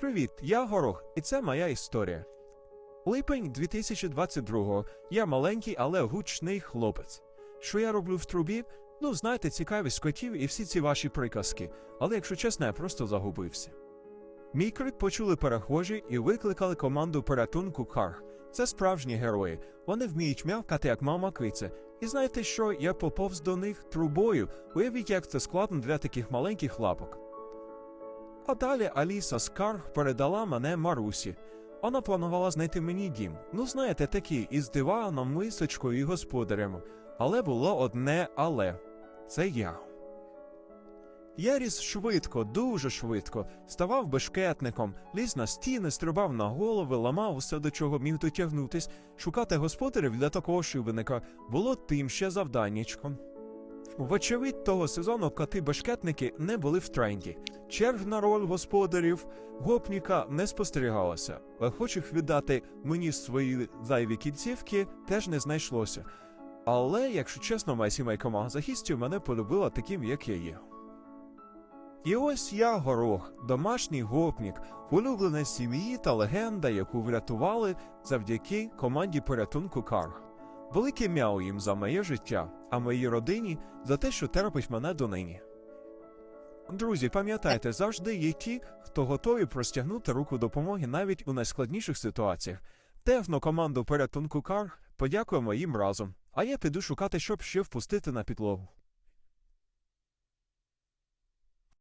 Привіт, я Горох, і це моя історія. Липень 2022-го. Я маленький, але гучний хлопець. Що я роблю в трубі? Ну, знаєте, цікавість котів і всі ці ваші приказки. Але якщо чесно, я просто загубився. Мій крик почули перехожі і викликали команду порятунку Карг. Це справжні герої. Вони вміють м'явкати, як мама киця. І знаєте що? Я поповз до них трубою. Уявіть, як це складно для таких маленьких лапок. А далі Аліса Скарг передала мене Марусі. Вона планувала знайти мені дім. Ну, знаєте, такий, із диваном, мисочкою і господарем. Але було одне але це я. Я ріс швидко, дуже швидко, ставав бешкетником, ліз на стіни, стрибав на голови, ламав усе, до чого міг дотягнутись. Шукати господарів для такого шибеника було тим ще завданнячком. Вочевидь, того сезону коти-бешкетники не були в тренді. Черг на роль господарів гопніка не спостерігалося. Охочих віддати мені свої зайві кінцівки теж не знайшлося. Але, якщо чесно, моя сімейка мазохістів мене полюбила таким, як я є. І ось я горох, домашній гопнік, улюблена сім'ї та легенда, яку врятували завдяки команді порятунку Карг. Велике мяу їм за моє життя, а моїй родині за те, що терпить мене донині. Друзі, пам'ятайте, завжди є ті, хто готові простягнути руку допомоги навіть у найскладніших ситуаціях. Техно команду порятунку кар подякуємо їм разом. А я піду шукати, щоб ще впустити на підлогу.